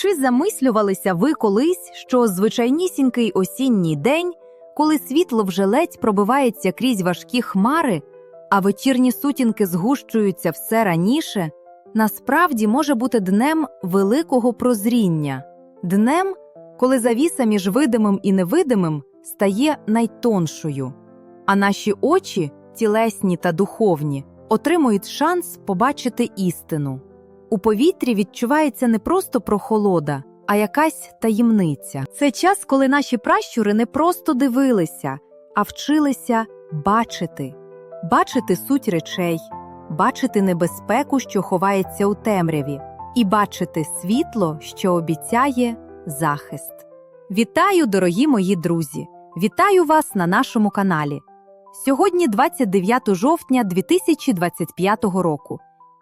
Чи замислювалися ви колись, що звичайнісінький осінній день, коли світло вже ледь пробивається крізь важкі хмари, а вечірні сутінки згущуються все раніше, насправді може бути днем великого прозріння, днем, коли завіса між видимим і невидимим стає найтоншою, а наші очі, тілесні та духовні, отримують шанс побачити істину. У повітрі відчувається не просто прохолода, а якась таємниця. Це час, коли наші пращури не просто дивилися, а вчилися бачити, бачити суть речей, бачити небезпеку, що ховається у темряві, і бачити світло, що обіцяє захист. Вітаю, дорогі мої друзі! Вітаю вас на нашому каналі. Сьогодні 29 жовтня 2025 року.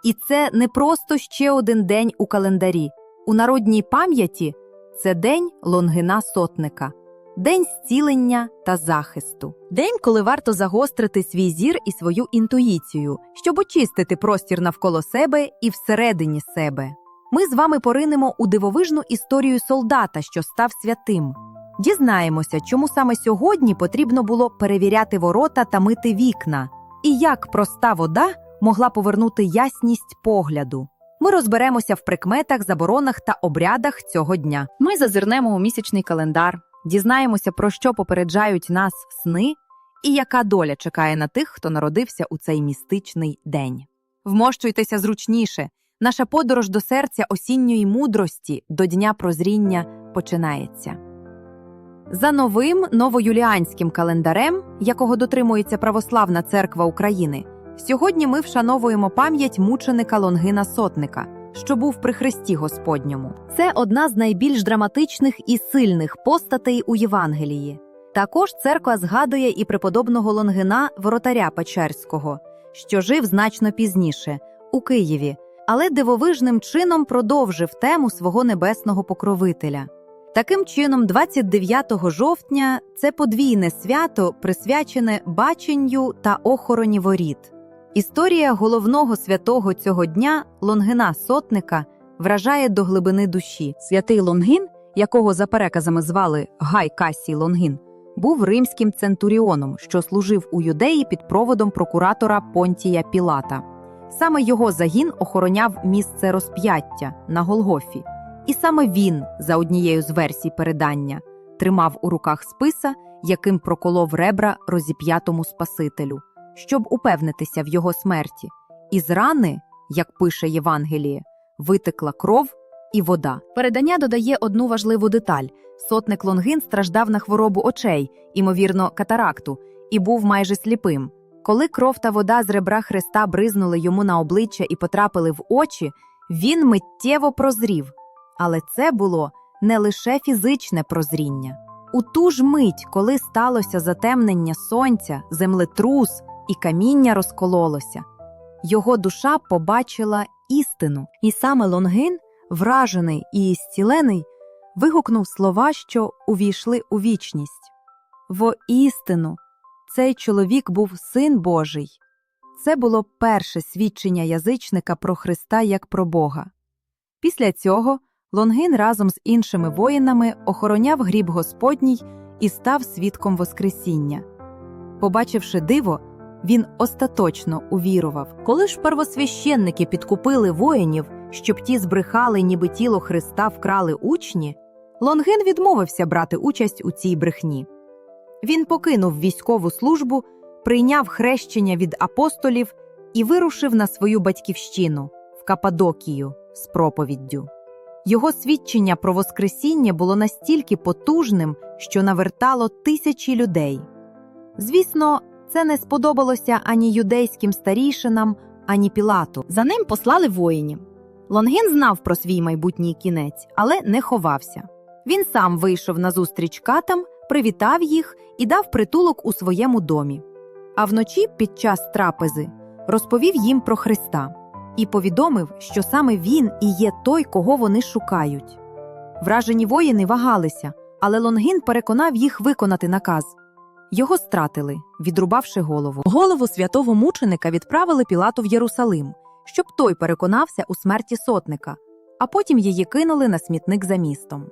І це не просто ще один день у календарі. У народній пам'яті це день Лонгина Сотника, день зцілення та захисту, день, коли варто загострити свій зір і свою інтуїцію, щоб очистити простір навколо себе і всередині себе. Ми з вами поринемо у дивовижну історію солдата, що став святим. Дізнаємося, чому саме сьогодні потрібно було перевіряти ворота та мити вікна, і як проста вода могла повернути ясність погляду. Ми розберемося в прикметах, заборонах та обрядах цього дня. Ми зазирнемо у місячний календар, дізнаємося, про що попереджають нас сни і яка доля чекає на тих, хто народився у цей містичний день. Вмощуйтеся зручніше. Наша подорож до серця осінньої мудрості до Дня прозріння починається. За новим новоюліанським календарем, якого дотримується Православна церква України, сьогодні ми вшановуємо пам'ять мученика Лонгина Сотника, що був при Христі Господньому. Це одна з найбільш драматичних і сильних постатей у Євангелії. Також церква згадує і преподобного Лонгина Воротаря Печерського, що жив значно пізніше, у Києві, але дивовижним чином продовжив тему свого небесного покровителя. Таким чином, 29 жовтня це подвійне свято, присвячене баченню та охороні воріт. Історія головного святого цього дня Лонгина Сотника вражає до глибини душі. Святий Лонгін, якого за переказами звали Гай Касій Лонгін, був римським центуріоном, що служив у юдеї під проводом прокуратора Понтія Пілата. Саме його загін охороняв місце розп'яття на Голгофі. І саме він, за однією з версій передання, тримав у руках списа, яким проколов ребра розіп'ятому Спасителю, щоб упевнитися в його смерті. Із рани, як пише Євангеліє, витекла кров і вода. Передання додає одну важливу деталь: сотник Лонгин страждав на хворобу очей, імовірно, катаракту, і був майже сліпим. Коли кров та вода з ребра Христа бризнули йому на обличчя і потрапили в очі, він миттєво прозрів. Але це було не лише фізичне прозріння. У ту ж мить, коли сталося затемнення сонця, землетрус і каміння розкололося, його душа побачила істину, і саме Лонгин, вражений і зцілений, вигукнув слова, що увійшли у вічність. Воістину, цей чоловік був син Божий. Це було перше свідчення язичника про Христа як про Бога. Після цього Лонгин разом з іншими воїнами охороняв гріб Господній і став свідком Воскресіння. Побачивши диво, він остаточно увірував. Коли ж первосвященники підкупили воїнів, щоб ті збрехали, ніби тіло Христа вкрали учні, Лонгин відмовився брати участь у цій брехні. Він покинув військову службу, прийняв хрещення від апостолів і вирушив на свою батьківщину в Кападокію з проповіддю. Його свідчення про Воскресіння було настільки потужним, що навертало тисячі людей. Звісно, це не сподобалося ані юдейським старішинам, ані Пілату. За ним послали воїнів. Лонгін знав про свій майбутній кінець, але не ховався. Він сам вийшов на зустріч катам, привітав їх і дав притулок у своєму домі. А вночі, під час трапези, розповів їм про Христа і повідомив, що саме він і є той, кого вони шукають. Вражені воїни вагалися, але Лонгін переконав їх виконати наказ. Його стратили, відрубавши голову. Голову святого мученика відправили Пілату в Єрусалим, щоб той переконався у смерті сотника. а потім її кинули на смітник за містом.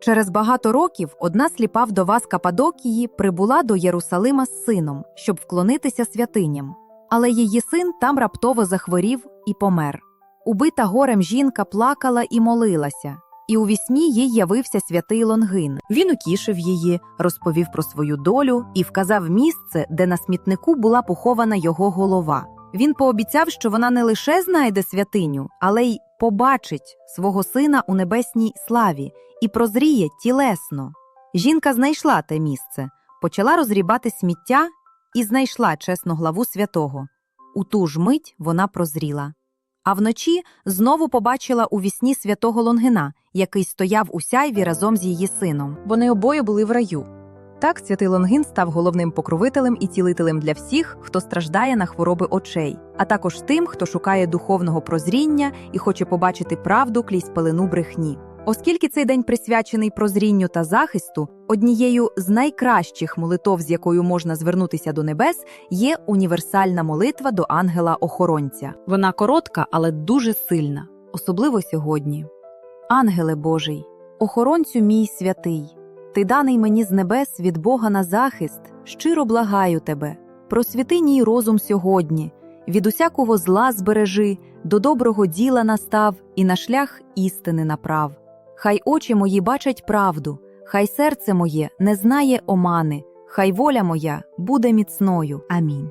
Через багато років одна сліпа вдова з Кападокії прибула до Єрусалима з сином, щоб вклонитися святиням. Але її син там раптово захворів і помер. Убита горем жінка плакала і молилася, і у вісні їй явився святий Лонгин. Він утішив її, розповів про свою долю і вказав місце, де на смітнику була похована його голова. Він пообіцяв, що вона не лише знайде святиню, але й побачить свого сина у небесній славі і прозріє тілесно. Жінка знайшла те місце, почала розрібати сміття і знайшла чесну главу святого. У ту ж мить вона прозріла. А вночі знову побачила у вісні святого Лонгина, який стояв у сяйві разом з її сином. Вони обоє були в раю. Так святий Лонгин став головним покровителем і цілителем для всіх, хто страждає на хвороби очей, а також тим, хто шукає духовного прозріння і хоче побачити правду крізь пелену брехні. Оскільки цей день присвячений прозрінню та захисту, однією з найкращих молитов, з якою можна звернутися до небес, є універсальна молитва до ангела-охоронця. Вона коротка, але дуже сильна, особливо сьогодні. Ангеле Божий, охоронцю мій святий, ти даний мені з небес від Бога на захист, щиро благаю тебе, просвіти мій розум сьогодні, від усякого зла збережи, до доброго діла настав і на шлях істини направ. Хай очі мої бачать правду, хай серце моє не знає омани, хай воля моя буде міцною. Амінь.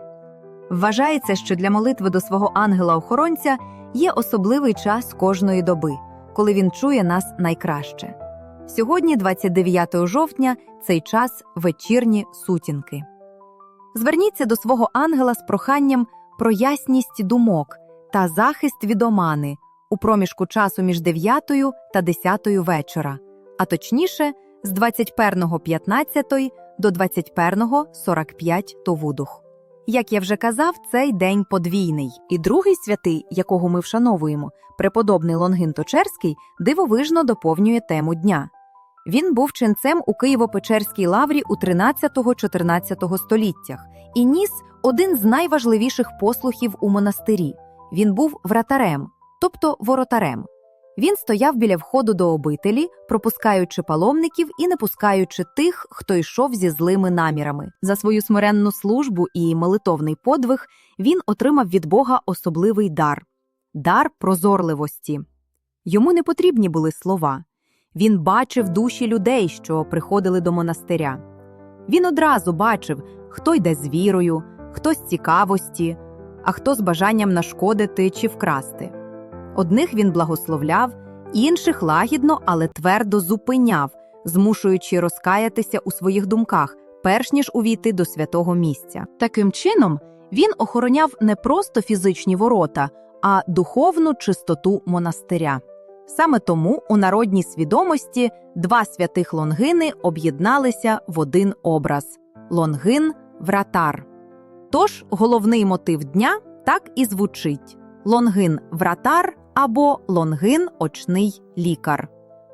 Вважається, що для молитви до свого ангела-охоронця є особливий час кожної доби, коли він чує нас найкраще. Сьогодні, 29 жовтня, цей час вечірні сутінки. Зверніться до свого ангела з проханням про ясність думок та захист від омани у проміжку часу між 9 та 10 вечора, а точніше з 21.15 до 21.45 товудух. Як я вже казав, цей день подвійний, і другий святий, якого ми вшановуємо, преподобний Лонгин Точерський, дивовижно доповнює тему дня. Він був ченцем у Києво-Печерській лаврі у 13-14 століттях і ніс один з найважливіших послухів у монастирі. Він був вратарем, тобто воротарем. Він стояв біля входу до обителі, пропускаючи паломників і не пускаючи тих, хто йшов зі злими намірами. За свою смиренну службу і молитовний подвиг він отримав від Бога особливий дар дар прозорливості. Йому не потрібні були слова. Він бачив душі людей, що приходили до монастиря. Він одразу бачив, хто йде з вірою, хто з цікавості, а хто з бажанням нашкодити чи вкрасти. Одних він благословляв, інших лагідно, але твердо зупиняв, змушуючи розкаятися у своїх думках, перш ніж увійти до святого місця. Таким чином, він охороняв не просто фізичні ворота, а духовну чистоту монастиря. Саме тому у народній свідомості два святих лонгини об'єдналися в один образ лонгин вратар. Тож головний мотив дня так і звучить лонгин вратар або лонгин очний лікар.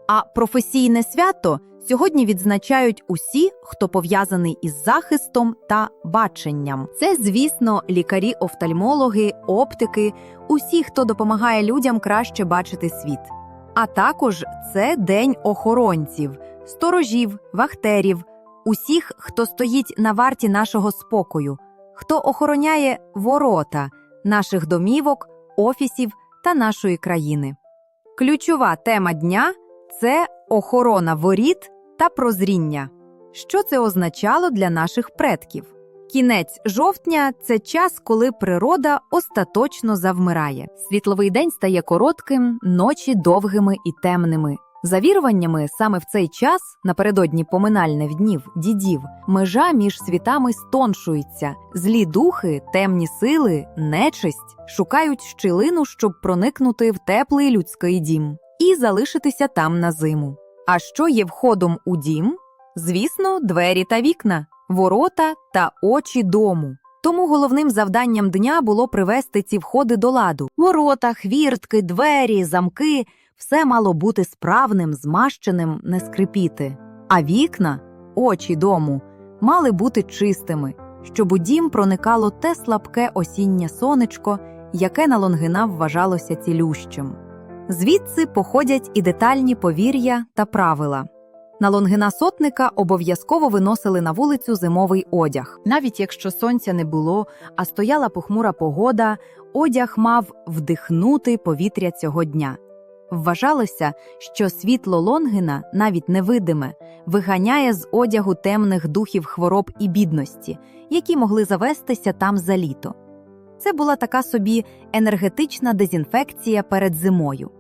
А професійне свято сьогодні відзначають усі, хто пов'язаний із захистом та баченням. Це, звісно, лікарі-офтальмологи, оптики, усі, хто допомагає людям краще бачити світ. А також це день охоронців, сторожів, вахтерів, усіх, хто стоїть на варті нашого спокою, хто охороняє ворота наших домівок, офісів та нашої країни. Ключова тема дня це охорона воріт та прозріння. Що це означало для наших предків? Кінець жовтня це час, коли природа остаточно завмирає. Світловий день стає коротким, ночі довгими і темними. За віруваннями, саме в цей час, напередодні поминальних днів дідів, межа між світами стоншується. Злі духи, темні сили, нечисть шукають щілину, щоб проникнути в теплий людський дім і залишитися там на зиму. А що є входом у дім? Звісно, двері та вікна, ворота та очі дому. Тому головним завданням дня було привести ці входи до ладу. Ворота, хвіртки, двері, замки все мало бути справним, змащеним, не скрипіти. А вікна, очі дому, мали бути чистими, щоб у дім проникало те слабке осіннє сонечко, яке на Лонгина вважалося цілющим. Звідси походять і детальні повір'я та правила. На лонгина сотника обов'язково виносили на вулицю зимовий одяг. Навіть якщо сонця не було, а стояла похмура погода, одяг мав вдихнути повітря цього дня. Вважалося, що світло лонгина, навіть невидиме, виганяє з одягу темних духів хвороб і бідності, які могли завестися там за літо. Це була така собі енергетична дезінфекція перед зимою.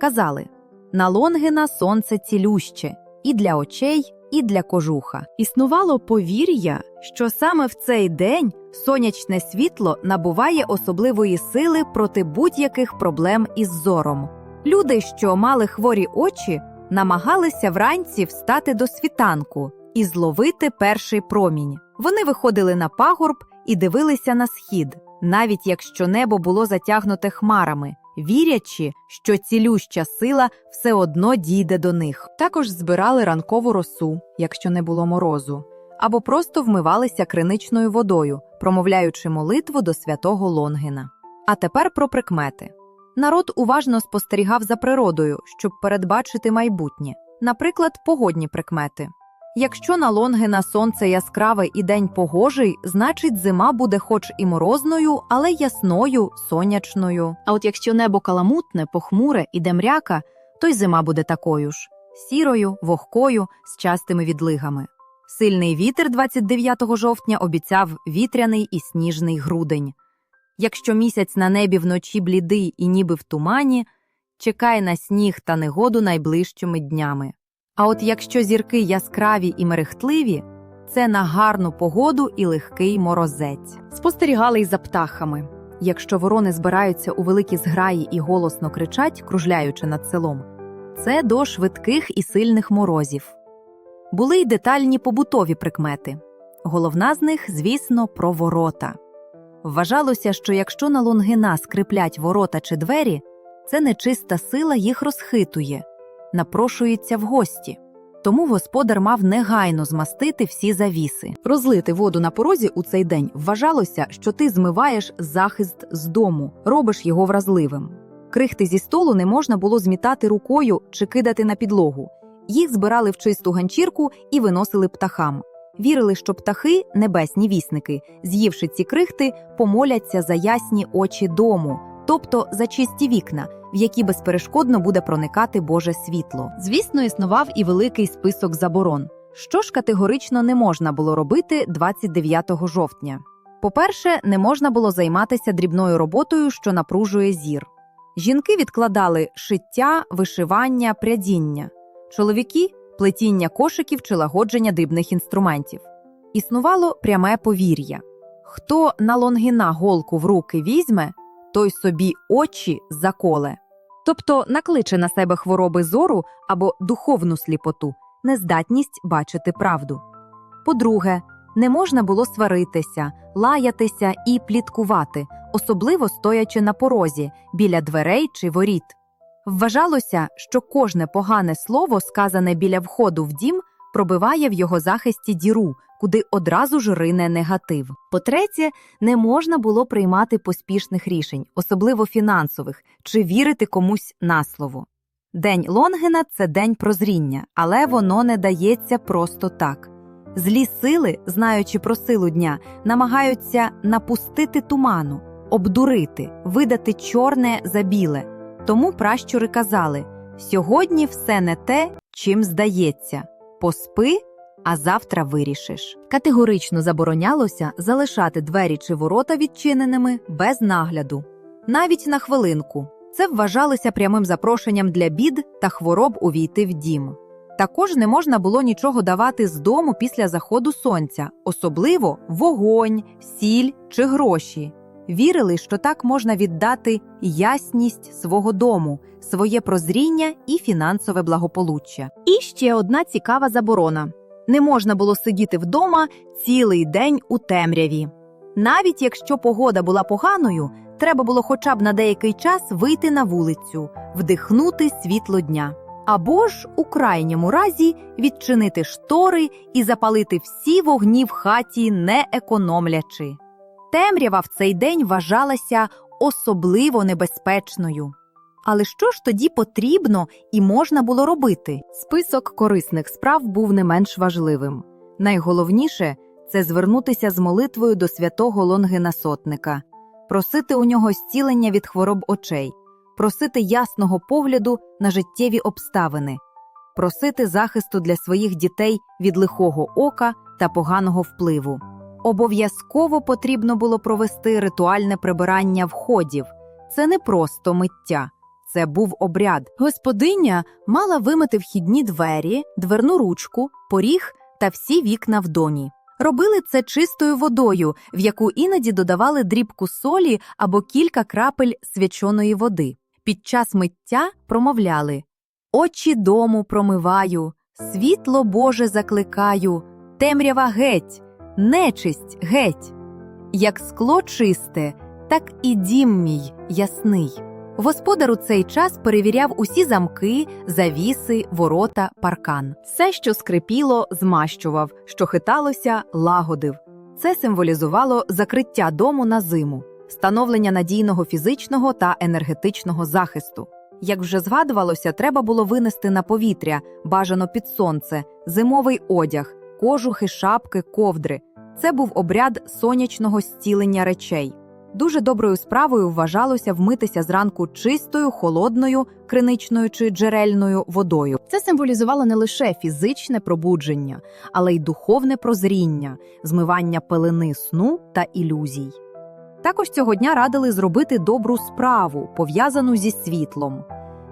Казали на лонгина сонце цілюще і для очей, і для кожуха. Існувало повір'я, що саме в цей день сонячне світло набуває особливої сили проти будь-яких проблем із зором. Люди, що мали хворі очі, намагалися вранці встати до світанку і зловити перший промінь. Вони виходили на пагорб і дивилися на схід, навіть якщо небо було затягнуте хмарами, вірячи, що цілюща сила все одно дійде до них. Також збирали ранкову росу, якщо не було морозу, або просто вмивалися криничною водою, промовляючи молитву до святого Лонгина. А тепер про прикмети. Народ уважно спостерігав за природою, щоб передбачити майбутнє, наприклад, погодні прикмети. Якщо на Лонгина сонце яскраве і день погожий, значить зима буде хоч і морозною, але ясною, сонячною. А от якщо небо каламутне, похмуре і демряка, то й зима буде такою ж сірою, вогкою, з частими відлигами. Сильний вітер 29 жовтня обіцяв вітряний і сніжний грудень. Якщо місяць на небі вночі блідий і ніби в тумані, чекай на сніг та негоду найближчими днями. А от якщо зірки яскраві і мерехтливі, це на гарну погоду і легкий морозець. Спостерігали й за птахами. Якщо ворони збираються у великі зграї і голосно кричать, кружляючи над селом, це до швидких і сильних морозів. Були й детальні побутові прикмети. Головна з них, звісно, про ворота. Вважалося, що якщо на лонгина скриплять ворота чи двері, це нечиста сила їх розхитує, напрошується в гості. Тому господар мав негайно змастити всі завіси. Розлити воду на порозі у цей день вважалося, що ти змиваєш захист з дому, робиш його вразливим. Крихти зі столу не можна було змітати рукою чи кидати на підлогу. Їх збирали в чисту ганчірку і виносили птахам. Вірили, що птахи, небесні вісники, з'ївши ці крихти, помоляться за ясні очі дому, тобто за чисті вікна, в які безперешкодно буде проникати Боже світло. Звісно, існував і великий список заборон, що ж категорично не можна було робити 29 жовтня. По-перше, не можна було займатися дрібною роботою, що напружує зір. Жінки відкладали шиття, вишивання, прядіння, чоловіки плетіння кошиків чи лагодження дрібних інструментів. Існувало пряме повір'я хто на лонгіна голку в руки візьме, той собі очі заколе. Тобто накличе на себе хвороби зору або духовну сліпоту, нездатність бачити правду. По-друге, не можна було сваритися, лаятися і пліткувати, особливо стоячи на порозі, біля дверей чи воріт. Вважалося, що кожне погане слово, сказане біля входу в дім, пробиває в його захисті діру, куди одразу ж рине негатив. По-третє, не можна було приймати поспішних рішень, особливо фінансових, чи вірити комусь на слово. День Лонгена це день прозріння, але воно не дається просто так. Злі сили, знаючи про силу дня, намагаються напустити туману, обдурити, видати чорне за біле. Тому пращури казали сьогодні все не те, чим здається. Поспи, а завтра вирішиш. Категорично заборонялося залишати двері чи ворота відчиненими без нагляду, навіть на хвилинку. Це вважалося прямим запрошенням для бід та хвороб увійти в дім. Також не можна було нічого давати з дому після заходу сонця, особливо вогонь, сіль чи гроші. Вірили, що так можна віддати ясність свого дому, своє прозріння і фінансове благополуччя. І ще одна цікава заборона: не можна було сидіти вдома цілий день у темряві. Навіть якщо погода була поганою, треба було хоча б на деякий час вийти на вулицю, вдихнути світло дня. Або ж у крайньому разі відчинити штори і запалити всі вогні в хаті, не економлячи. Темрява в цей день вважалася особливо небезпечною. Але що ж тоді потрібно і можна було робити? Список корисних справ був не менш важливим. Найголовніше це звернутися з молитвою до святого Лонгина Сотника, просити у нього зцілення від хвороб очей, просити ясного погляду на життєві обставини, просити захисту для своїх дітей від лихого ока та поганого впливу. Обов'язково потрібно було провести ритуальне прибирання входів. Це не просто миття, це був обряд. Господиня мала вимити вхідні двері, дверну ручку, поріг та всі вікна в доні. Робили це чистою водою, в яку іноді додавали дрібку солі або кілька крапель свяченої води. Під час миття промовляли Очі дому промиваю, світло Боже закликаю, темрява геть, нечисть геть. Як скло чисте, так і дім мій ясний. Господар у цей час перевіряв усі замки, завіси, ворота, паркан. Все, що скрипіло, змащував, що хиталося, лагодив. Це символізувало закриття дому на зиму, становлення надійного фізичного та енергетичного захисту. Як вже згадувалося, треба було винести на повітря, бажано під сонце, зимовий одяг, кожухи, шапки, ковдри. Це був обряд сонячного зцілення речей. Дуже доброю справою вважалося вмитися зранку чистою, холодною, криничною чи джерельною водою. Це символізувало не лише фізичне пробудження, але й духовне прозріння, змивання пелени сну та ілюзій. Також цього дня радили зробити добру справу, пов'язану зі світлом.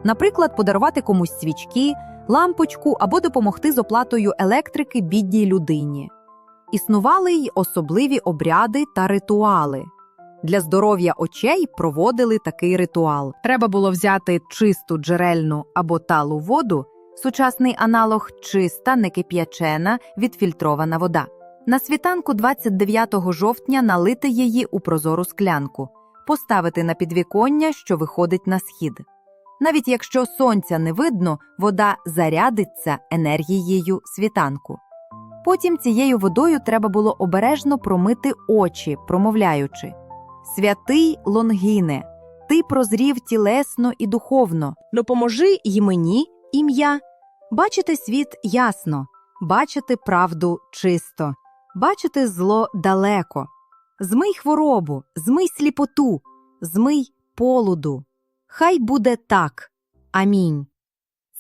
Наприклад, подарувати комусь свічки, лампочку або допомогти з оплатою електрики бідній людині. Існували й особливі обряди та ритуали. Для здоров'я очей проводили такий ритуал. Треба було взяти чисту джерельну або талу воду, сучасний аналог чиста, некип'ячена, відфільтрована вода. На світанку 29 жовтня налити її у прозору склянку, поставити на підвіконня, що виходить на схід. Навіть якщо сонця не видно, вода зарядиться енергією світанку. Потім цією водою треба було обережно промити очі, промовляючи Святий Лонгіне, ти прозрів тілесно і духовно, допоможи й мені, ім'я, бачити світ ясно, бачити правду чисто, бачити зло далеко. Змий хворобу, змий сліпоту, змий полуду. Хай буде так. Амінь.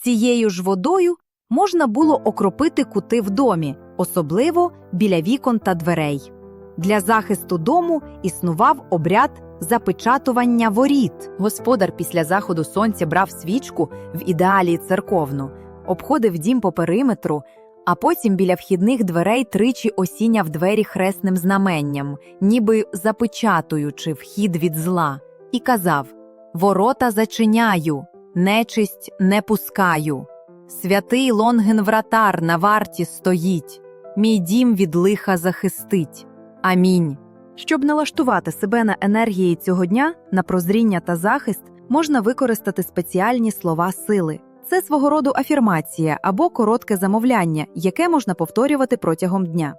Цією ж водою можна було окропити кути в домі, особливо біля вікон та дверей. Для захисту дому існував обряд запечатування воріт. Господар після заходу сонця брав свічку в ідеалі церковну, обходив дім по периметру, а потім біля вхідних дверей тричі осіняв двері хресним знаменням, ніби запечатуючи вхід від зла, і казав Ворота зачиняю, нечисть не пускаю. Святий Лонген вратар на варті стоїть, мій дім від лиха захистить. Амінь. Щоб налаштувати себе на енергії цього дня, на прозріння та захист, можна використати спеціальні слова сили. Це свого роду афірмація або коротке замовляння, яке можна повторювати протягом дня.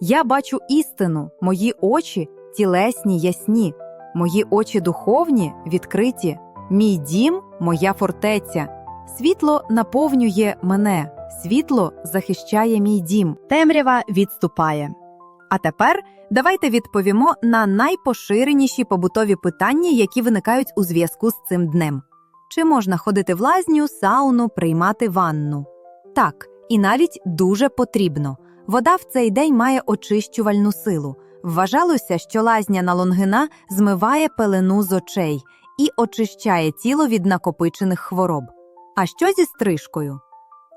Я бачу істину, мої очі тілесні, ясні, мої очі духовні, відкриті, мій дім, моя фортеця. Світло наповнює мене, світло захищає мій дім, темрява відступає. А тепер давайте відповімо на найпоширеніші побутові питання, які виникають у зв'язку з цим днем. Чи можна ходити в лазню, сауну, приймати ванну? Так, і навіть дуже потрібно. Вода в цей день має очищувальну силу. Вважалося, що лазня на лонгина змиває пелену з очей і очищає тіло від накопичених хвороб. А що зі стрижкою?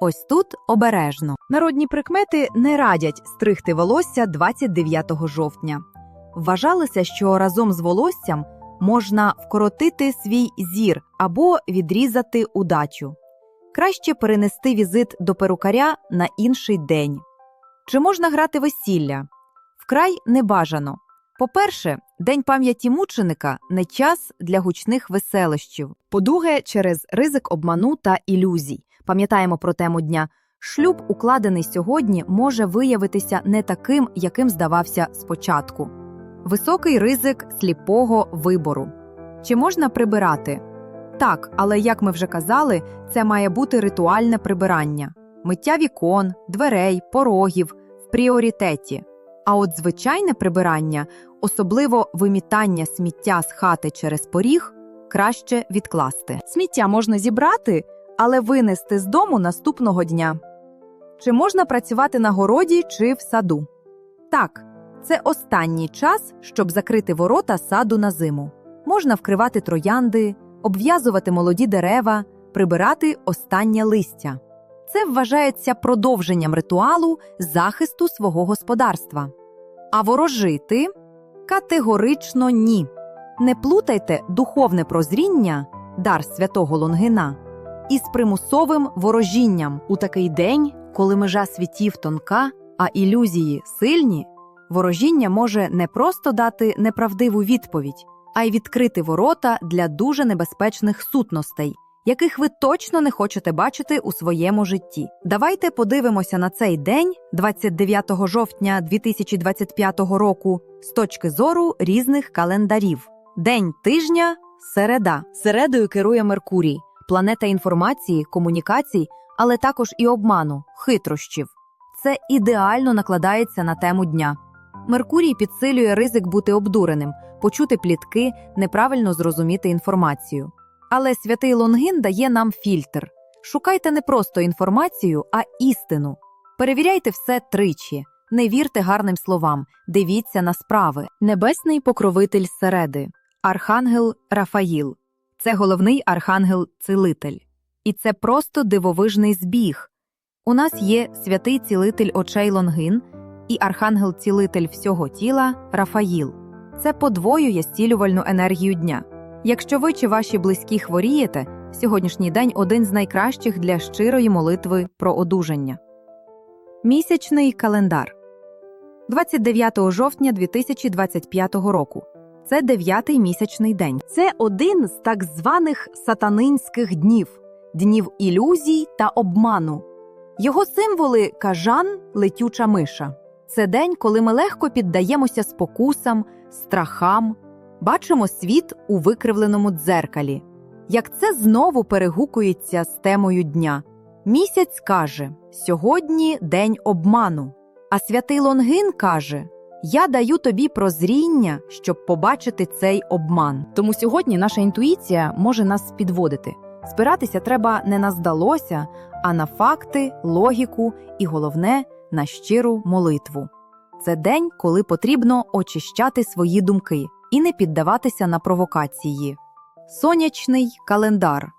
Ось тут обережно. Народні прикмети не радять стригти волосся 29 жовтня. Вважалося, що разом з волоссям можна вкоротити свій зір або відрізати удачу. Краще перенести візит до перукаря на інший день. Чи можна грати весілля? Вкрай небажано. По-перше, День пам'яті мученика не час для гучних веселощів. По-друге, через ризик обману та ілюзій. Пам'ятаємо про тему дня. Шлюб, укладений сьогодні, може виявитися не таким, яким здавався спочатку. Високий ризик сліпого вибору. Чи можна прибирати? Так, але як ми вже казали, це має бути ритуальне прибирання, миття вікон, дверей, порогів в пріоритеті. А от звичайне прибирання, особливо вимітання сміття з хати через поріг, краще відкласти. Сміття можна зібрати, але винести з дому наступного дня. Чи можна працювати на городі чи в саду? Так, це останній час, щоб закрити ворота саду на зиму. Можна вкривати троянди, обв'язувати молоді дерева, прибирати останнє листя. Це вважається продовженням ритуалу захисту свого господарства. А ворожити категорично ні. Не плутайте духовне прозріння, дар святого Лонгина, із примусовим ворожінням у такий день, коли межа світів тонка, а ілюзії сильні. Ворожіння може не просто дати неправдиву відповідь, а й відкрити ворота для дуже небезпечних сутностей, яких ви точно не хочете бачити у своєму житті. Давайте подивимося на цей день, 29 жовтня 2025 року, з точки зору різних календарів. День тижня середа. Середою керує Меркурій, планета інформації, комунікацій, але також і обману, хитрощів. Це ідеально накладається на тему дня. Меркурій підсилює ризик бути обдуреним, почути плітки, неправильно зрозуміти інформацію. Але святий Лонгин дає нам фільтр. Шукайте не просто інформацію, а істину. Перевіряйте все тричі. Не вірте гарним словам, дивіться на справи. Небесний покровитель середи, Архангел Рафаїл. Це головний архангел-цілитель. І це просто дивовижний збіг. У нас є святий цілитель очей Лонгин і архангел-цілитель всього тіла Рафаїл. Це подвоює зцілювальну енергію дня. Якщо ви чи ваші близькі хворієте, сьогоднішній день один з найкращих для щирої молитви про одужання. Місячний календар 29 жовтня 2025 року. Це дев'ятий місячний день. Це один з так званих сатанинських днів днів ілюзій та обману. Його символи кажан, летюча миша. Це день, коли ми легко піддаємося спокусам, страхам, бачимо світ у викривленому дзеркалі. Як це знову перегукується з темою дня. Місяць каже: сьогодні день обману. А святий Лонгин каже: Я даю тобі прозріння, щоб побачити цей обман. Тому сьогодні наша інтуїція може нас підводити. Спиратися треба не на здалося, а на факти, логіку і головне на щиру молитву. Це день, коли потрібно очищати свої думки і не піддаватися на провокації. Сонячний календар.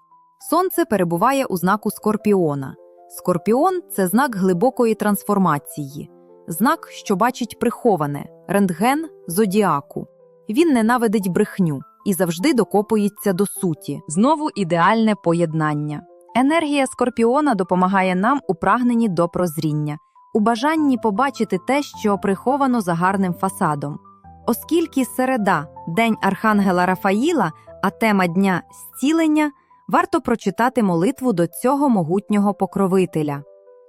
Сонце перебуває у знаку Скорпіона. Скорпіон це знак глибокої трансформації, знак, що бачить приховане, рентген зодіаку. Він ненавидить брехню і завжди докопується до суті. Знову ідеальне поєднання. Енергія скорпіона допомагає нам у прагненні до прозріння, у бажанні побачити те, що приховано за гарним фасадом. Оскільки середа, день Архангела Рафаїла, а тема дня зцілення, варто прочитати молитву до цього могутнього покровителя.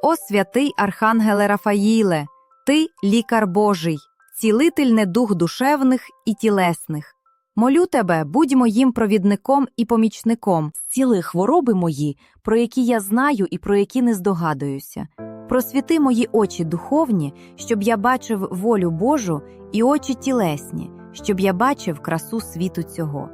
О святий Архангеле Рафаїле, ти лікар Божий, цілитель недух душевних і тілесних. Молю тебе, будь моїм провідником і помічником, зціли хвороби мої, про які я знаю і про які не здогадуюся. Просвіти мої очі духовні, щоб я бачив волю Божу і очі тілесні, щоб я бачив красу світу цього.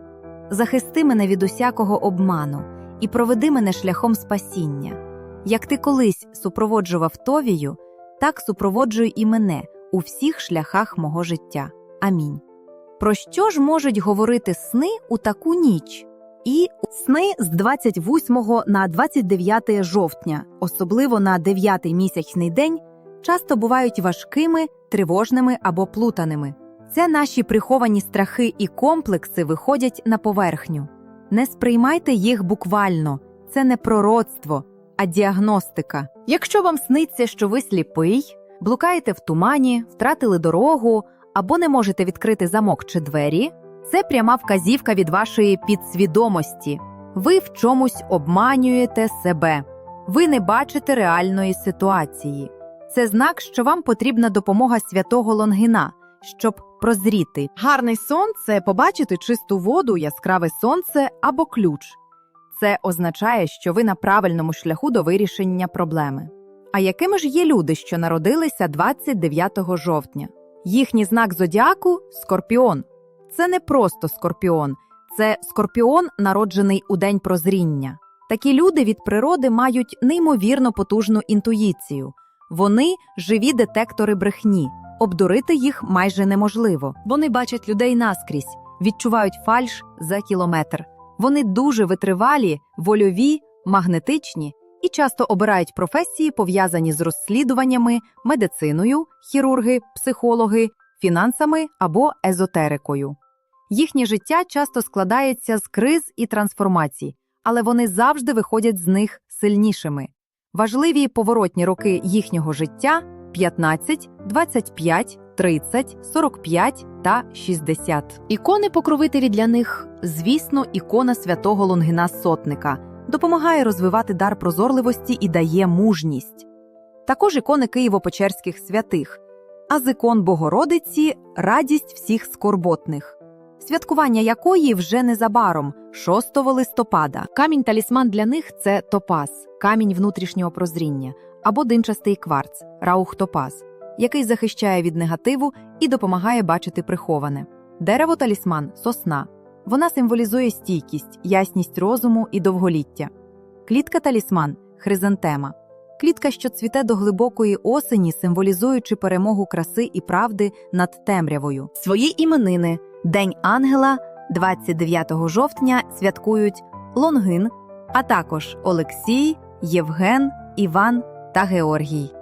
Захисти мене від усякого обману і проведи мене шляхом спасіння. Як ти колись супроводжував Товію, так супроводжуй і мене у всіх шляхах мого життя. Амінь. Про що ж можуть говорити сни у таку ніч? І сни з 28 на 29 жовтня, особливо на 9 місячний день, часто бувають важкими, тривожними або плутаними. Це наші приховані страхи і комплекси виходять на поверхню. Не сприймайте їх буквально, це не пророцтво, а діагностика. Якщо вам сниться, що ви сліпий, блукаєте в тумані, втратили дорогу або не можете відкрити замок чи двері, це пряма вказівка від вашої підсвідомості. Ви в чомусь обманюєте себе, ви не бачите реальної ситуації. Це знак, що вам потрібна допомога святого Лонгина, щоб прозріти. Гарний сон це побачити чисту воду, яскраве сонце або ключ. Це означає, що ви на правильному шляху до вирішення проблеми. А якими ж є люди, що народилися 29 жовтня? Їхній знак зодіаку скорпіон. Це не просто скорпіон, це скорпіон, народжений у день прозріння. Такі люди від природи мають неймовірно потужну інтуїцію. Вони живі детектори брехні. Обдурити їх майже неможливо. Вони бачать людей наскрізь, відчувають фальш за кілометр. Вони дуже витривалі, вольові, магнетичні і часто обирають професії, пов'язані з розслідуваннями, медициною, хірурги, психологи, фінансами або езотерикою. Їхнє життя часто складається з криз і трансформацій, але вони завжди виходять з них сильнішими. Важливі поворотні роки їхнього життя 15, 25, 30, 45 та 60. Ікони покровителі для них, звісно, ікона святого Лонгина Сотника допомагає розвивати дар прозорливості і дає мужність. Також ікони Києво-Печерських святих, а з ікон Богородиці радість всіх скорботних. Святкування якої вже незабаром, 6 листопада. Камінь талісман для них це топаз, камінь внутрішнього прозріння або динчастий кварц, раухтопаз, який захищає від негативу і допомагає бачити приховане. Дерево талісман сосна. Вона символізує стійкість, ясність розуму і довголіття. Клітка талісман хризантема. Клітка, що цвіте до глибокої осені, символізуючи перемогу краси і правди над темрявою. Свої іменини День ангела 29 жовтня святкують Лонгин, а також Олексій, Євген, Іван та Георгій.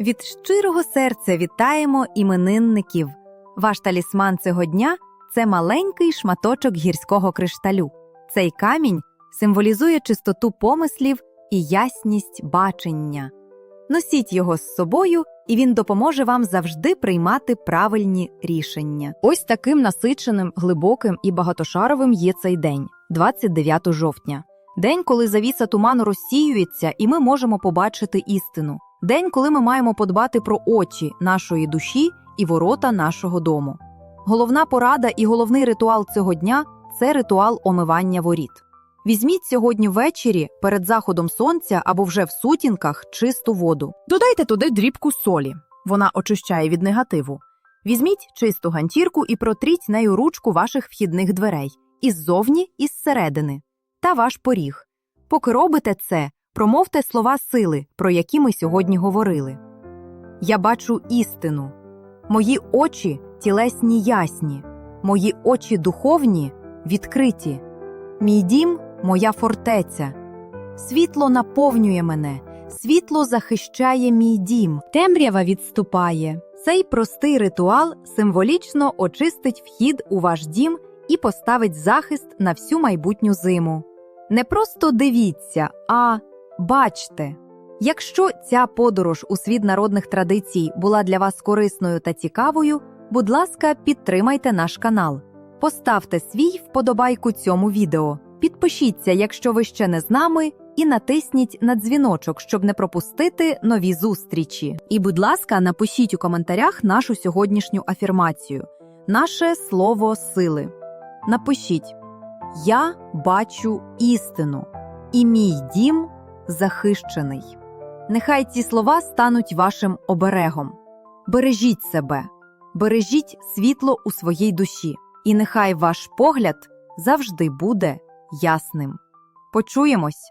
Від щирого серця вітаємо іменинників. Ваш талісман цього дня це маленький шматочок гірського кришталю. Цей камінь символізує чистоту помислів і ясність бачення. Носіть його з собою, і він допоможе вам завжди приймати правильні рішення. Ось таким насиченим, глибоким і багатошаровим є цей день, 29 жовтня. День, коли завіса туману розсіюється, і ми можемо побачити істину. День, коли ми маємо подбати про очі нашої душі і ворота нашого дому. Головна порада і головний ритуал цього дня це ритуал омивання воріт. Візьміть сьогодні ввечері перед заходом сонця або вже в сутінках чисту воду. Додайте туди дрібку солі. Вона очищає від негативу. Візьміть чисту ганчірку і протріть нею ручку ваших вхідних дверей іззовні і зсередини та ваш поріг. Поки робите це, промовте слова сили, про які ми сьогодні говорили. Я бачу істину. Мої очі тілесні ясні, мої очі духовні відкриті. Мій дім моя фортеця. Світло наповнює мене, світло захищає мій дім, темрява відступає. Цей простий ритуал символічно очистить вхід у ваш дім і поставить захист на всю майбутню зиму. Не просто дивіться, а бачте. Якщо ця подорож у світ народних традицій була для вас корисною та цікавою, будь ласка, підтримайте наш канал. Поставте свій вподобайку цьому відео. Підпишіться, якщо ви ще не з нами, і натисніть на дзвіночок, щоб не пропустити нові зустрічі. І, будь ласка, напишіть у коментарях нашу сьогоднішню афірмацію, наше слово сили. Напишіть: Я бачу істину, і мій дім захищений. Нехай ці слова стануть вашим оберегом. Бережіть себе, бережіть світло у своїй душі, і нехай ваш погляд завжди буде ясним. Почуємось!